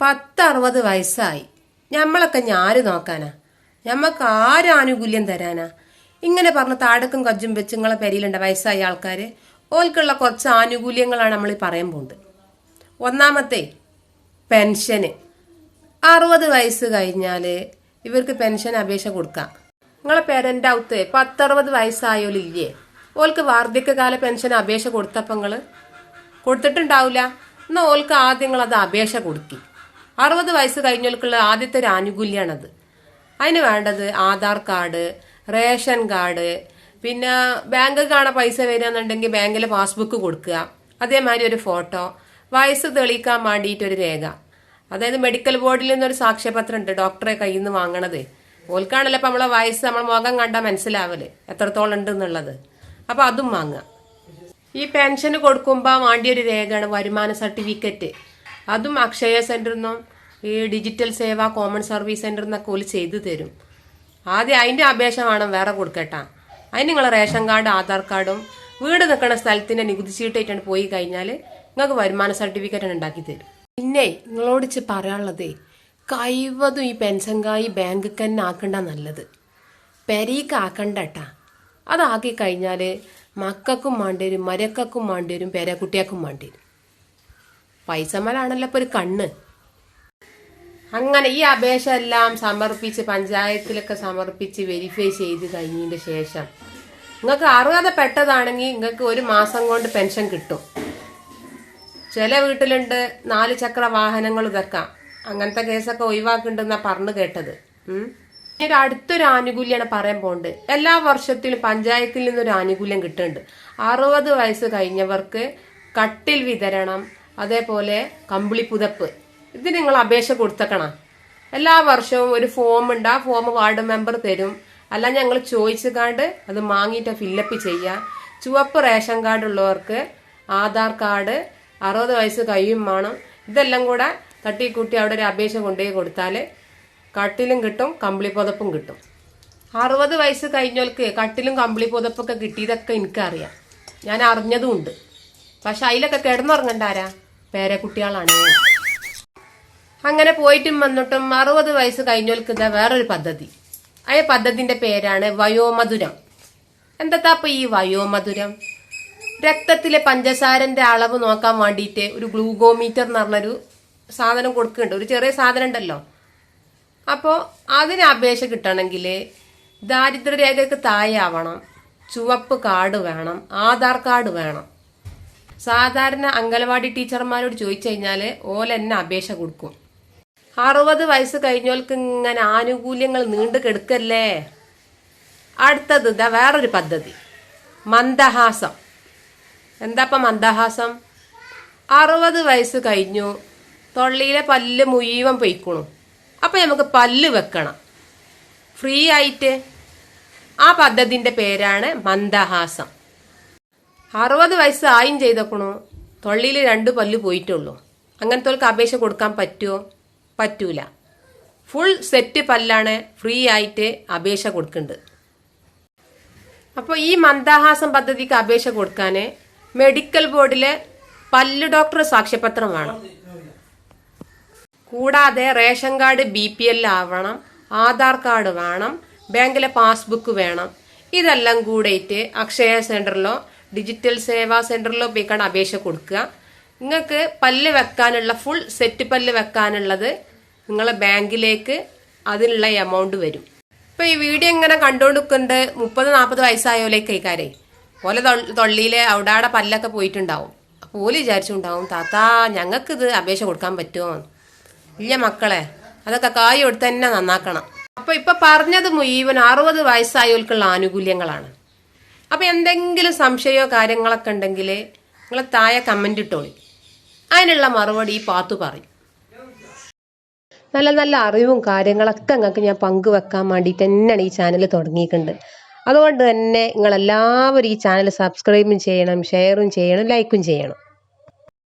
പത്തറുപത് വയസ്സായി. ഞമ്മളൊക്കെ ഞാര് നോക്കാനാ. ഞമ്മക്ക് ആരാനുകൂല്യം തരാനാ? ഇങ്ങനെ പറഞ്ഞ താടക്കും കജ്ജും വെച്ച് നിങ്ങളെ പെരിയിലുണ്ട വയസ്സായ ആൾക്കാർ ഓൽക്കുള്ള കുറച്ച് ആനുകൂല്യങ്ങളാണ് നമ്മൾ പറയാൻ പോകുന്നത് ഒന്നാമത്തെ പെൻഷന്. അറുപത് വയസ്സ് കഴിഞ്ഞാൽ ഇവർക്ക് പെൻഷൻ അപേക്ഷ കൊടുക്കാം. നിങ്ങളെ പേരന്റെ ഔത്ത് പത്തറുപത് വയസ്സായോലില്ലേ? ഓൽക്ക് വാർദ്ധക്യകാല പെൻഷൻ അപേക്ഷ കൊടുത്തപ്പോൾ കൊടുത്തിട്ടുണ്ടാവില്ല എന്നാൽ ഓൽക്ക് ആദ്യം നിങ്ങൾ അത് അപേക്ഷ കൊടുക്കി. അറുപത് വയസ്സ് കഴിഞ്ഞവർക്കുള്ള ആദ്യത്തെ ഒരു ആനുകൂല്യമാണത് അതിന് വേണ്ടത് ആധാർ കാർഡ് റേഷൻ കാർഡ് പിന്നെ ബാങ്ക് കാണാൻ പൈസ വരികയെന്നുണ്ടെങ്കിൽ ബാങ്കിലെ പാസ്ബുക്ക് കൊടുക്കുക. അതേമാതിരി ഒരു ഫോട്ടോ വയസ്സ് തെളിയിക്കാൻ വേണ്ടിയിട്ടൊരു രേഖ. അതായത് മെഡിക്കൽ ബോർഡിൽ നിന്നൊരു സാക്ഷ്യപത്രം ഉണ്ട് ഡോക്ടറെ കയ്യിൽ നിന്ന് വാങ്ങണത്. ഓൽക്കാണല്ലോ ഇപ്പം നമ്മളെ വയസ്സ് നമ്മളെ മുഖം കണ്ടാൽ മനസ്സിലാവൽ എത്രത്തോളം ഉണ്ട് എന്നുള്ളത് അപ്പം അതും വാങ്ങുക. ഈ പെൻഷന് കൊടുക്കുമ്പോൾ വേണ്ടിയൊരു രേഖയാണ് വരുമാന സർട്ടിഫിക്കറ്റ്. അതും അക്ഷയ സെന്ററിൽ നിന്നും ഈ ഡിജിറ്റൽ സേവ കോമൺ സർവീസ് സെന്ററിൽ നിന്നൊക്കെ ഓൽ ചെയ്തു തരും. ആദ്യം അതിന്റെ അപേക്ഷ വേണം വേറെ കൊടുക്കട്ടാ. അതിന് നിങ്ങൾ റേഷൻ കാർഡ് ആധാർ കാർഡും വീട് നിൽക്കുന്ന സ്ഥലത്തിന്റെ നികുതി ചീട്ടായിട്ടാണ് പോയി കഴിഞ്ഞാൽ നിങ്ങൾക്ക് വരുമാന സർട്ടിഫിക്കറ്റ് ഉണ്ടാക്കി തരും. പിന്നെ നിങ്ങളോട് ഇച്ച് പറയാനുള്ളതേ കഴിവതും ഈ പെൻഷൻ കായി ബാങ്കിൽ തന്നെ ആക്കണ്ട നല്ലത്. പെരീക്ക് ആക്കണ്ടട്ടാ. അതാക്കി കഴിഞ്ഞാൽ മക്കൾക്കും വേണ്ടിവരും മരക്കൾക്കും പെരക്കുട്ടിയാക്കും മാണ്ടി വേണ്ടിവരും പൈസമലാണല്ലോ ഇപ്പൊ ഒരു കണ്ണ്. അങ്ങനെ ഈ അപേക്ഷ എല്ലാം സമർപ്പിച്ച് പഞ്ചായത്തിലൊക്കെ സമർപ്പിച്ച് വെരിഫൈ ചെയ്ത് കഴിഞ്ഞതിന് ശേഷം നിങ്ങൾക്ക് അർഹതപ്പെട്ടതാണെങ്കിൽ നിങ്ങൾക്ക് ഒരു മാസം കൊണ്ട് പെൻഷൻ കിട്ടും. ചില വീട്ടിലുണ്ട് നാല് ചക്ര വാഹനങ്ങൾ ഇതൊക്കെ. അങ്ങനത്തെ കേസൊക്കെ ഒഴിവാക്കുന്നുണ്ടെന്നാ പറഞ്ഞു കേട്ടത്. ഒരു അടുത്തൊരു ആനുകൂല്യമാണ് പറയാൻ പോകുന്നത് എല്ലാ വർഷത്തിലും പഞ്ചായത്തിൽ നിന്നൊരു ആനുകൂല്യം കിട്ടുന്നുണ്ട്. അറുപത് വയസ്സ് കഴിഞ്ഞവർക്ക് കട്ടിൽ വിതരണം അതേപോലെ കമ്പിളി പുതപ്പ്. ഇത് നിങ്ങൾ അപേക്ഷ കൊടുത്തക്കണം. എല്ലാ വർഷവും ഒരു ഫോം ഉണ്ട്. ആ ഫോം വാർഡ് മെമ്പർ തരും. അല്ല ഞങ്ങൾ ചോദിച്ചു കാണ്ട് അത് വാങ്ങിയിട്ട് ഫില്ലപ്പ് ചെയ്യുക ചുവപ്പ് റേഷൻ കാർഡ് ഉള്ളവർക്ക് ആധാർ കാർഡ് അറുപത് വയസ്സ് കഴിയും വേണം. ഇതെല്ലാം കൂടെ തട്ടിക്കൂട്ടി അവിടെ ഒരു അപേക്ഷ കൊണ്ടുപോയി കൊടുത്താൽ കട്ടിലും കിട്ടും കമ്പിളി പുതപ്പും കിട്ടും. അറുപത് വയസ്സ് കഴിഞ്ഞവർക്ക് കട്ടിലും കമ്പിളി പുതപ്പൊക്കെ കിട്ടിയതൊക്കെ എനിക്കറിയാം. ഞാൻ അറിഞ്ഞതും ഉണ്ട്. പക്ഷെ അതിലൊക്കെ കിടന്നുറങ്ങണ്ട ആരാ? പേരക്കുട്ടികളാണ്. അങ്ങനെ പോയിട്ടും വന്നിട്ടും അറുപത് വയസ്സ് കഴിഞ്ഞവർക്ക് ഇതാ വേറൊരു പദ്ധതി. ആ പദ്ധതിന്റെ പേരാണ് വയോമധുരം. എന്താ ഇപ്പൊ ഈ വയോമധുരം? രക്തത്തിലെ പഞ്ചസാരന്റെ അളവ് നോക്കാൻ വേണ്ടിയിട്ട് ഒരു ഗ്ലൂക്കോമീറ്റർ എന്ന് പറഞ്ഞൊരു സാധനം കൊടുക്കുന്നുണ്ട്. ഒരു ചെറിയ സാധനം ഉണ്ടല്ലോ. അപ്പോൾ അതിന് അപേക്ഷ കിട്ടണമെങ്കിൽ ദാരിദ്ര്യരേഖയ്ക്ക് താഴെ ആവണം. ചുവപ്പ് കാർഡ് വേണം. ആധാർ കാർഡ് വേണം. സാധാരണ അംഗനവാടി ടീച്ചർമാരോട് ചോദിച്ചു കഴിഞ്ഞാൽ ഓലെന്നെ അപേക്ഷ കൊടുക്കും. അറുപത് വയസ്സ് കഴിഞ്ഞവർക്ക് ഇങ്ങനെ ആനുകൂല്യങ്ങൾ നീണ്ടു കെടുക്കല്ലേ? അടുത്തത് ഇതാ വേറൊരു പദ്ധതി. മന്ദഹാസം. എന്താപ്പം മന്ദഹാസം? അറുപത് വയസ്സ് കഴിഞ്ഞു തൊള്ളിയിലെ പല്ല് മുഴുവൻ പൊയ്ക്കണു. അപ്പം നമുക്ക് പല്ല് വെക്കണം. ഫ്രീ ആയിട്ട്. ആ പദ്ധതിന്റെ പേരാണ് മന്ദഹാസം. അറുപത് വയസ്സ് ആയും ചെയ്തക്കണോ തൊള്ളിയിൽ രണ്ട് പല്ല് പോയിട്ടുള്ളൂ. അങ്ങനത്തെ അപേക്ഷ കൊടുക്കാൻ പറ്റുമോ പറ്റൂല. ഫുൾ സെറ്റ് പല്ലാണ് ഫ്രീ ആയിട്ട് അപേക്ഷ കൊടുക്കുന്നുണ്ട് അപ്പോൾ ഈ മന്ദഹാസം പദ്ധതിക്ക് അപേക്ഷ കൊടുക്കാൻ മെഡിക്കൽ ബോർഡിലെ പല്ല് ഡോക്ടർ സാക്ഷ്യപത്രം വേണം. കൂടാതെ ration card B P L ആവണം ആധാർ കാർഡ് വേണം ബാങ്കിലെ പാസ്ബുക്ക് വേണം. ഇതെല്ലാം കൂടിയിട്ട് അക്ഷയ സെന്ററിലോ ഡിജിറ്റൽ സേവാ സെന്ററിലോ പോയിക്കാണ് അപേക്ഷ കൊടുക്കുക. നിങ്ങൾക്ക് പല്ല് വെക്കാനുള്ള ഫുൾ സെറ്റ് പല്ല് വെക്കാനുള്ളത് നിങ്ങളെ ബാങ്കിലേക്ക് അതിനുള്ള എമൗണ്ട് വരും. ഇപ്പം ഈ വീഡിയോ ഇങ്ങനെ കണ്ടുകൊണ്ടിരിക്കുന്നുണ്ട് മുപ്പത് നാൽപ്പത് വയസ്സായോലേക്ക് കൈക്കാരെ പോലെ തൊള്ളിയിലെ അവിടെ പല്ലൊക്കെ പോയിട്ടുണ്ടാവും. അപ്പോൾ ഓൽ വിചാരിച്ചുണ്ടാവും താത്താ ഞങ്ങൾക്കിത് അപേക്ഷ കൊടുക്കാൻ പറ്റുമോ? ഇല്ല മക്കളെ അതൊക്കെ കായ് കൊടുത്ത് തന്നെ നന്നാക്കണം. അപ്പോൾ ഇപ്പം പറഞ്ഞത് മുഴുവൻ അറുപത് വയസ്സായവർക്കുള്ള ആനുകൂല്യങ്ങളാണ്. അപ്പൊ എന്തെങ്കിലും സംശയമോ കാര്യങ്ങളൊക്കെ ഉണ്ടെങ്കിൽ നിങ്ങൾ താഴെ കമന്റ് ഇട്ടോളി. അതിനുള്ള മറുപടി ഈ പാത്തു പറയും. നല്ല നല്ല അറിവും കാര്യങ്ങളൊക്കെ നിങ്ങൾക്ക് ഞാൻ പങ്കുവെക്കാൻ വേണ്ടിയിട്ട് തന്നെയാണ് ഈ ചാനൽ തുടങ്ങിയിട്ടുണ്ട്. അതുകൊണ്ട് തന്നെ നിങ്ങളെല്ലാവരും ഈ ചാനൽ സബ്സ്ക്രൈബും ചെയ്യണം ഷെയറും ചെയ്യണം ലൈക്കും ചെയ്യണം.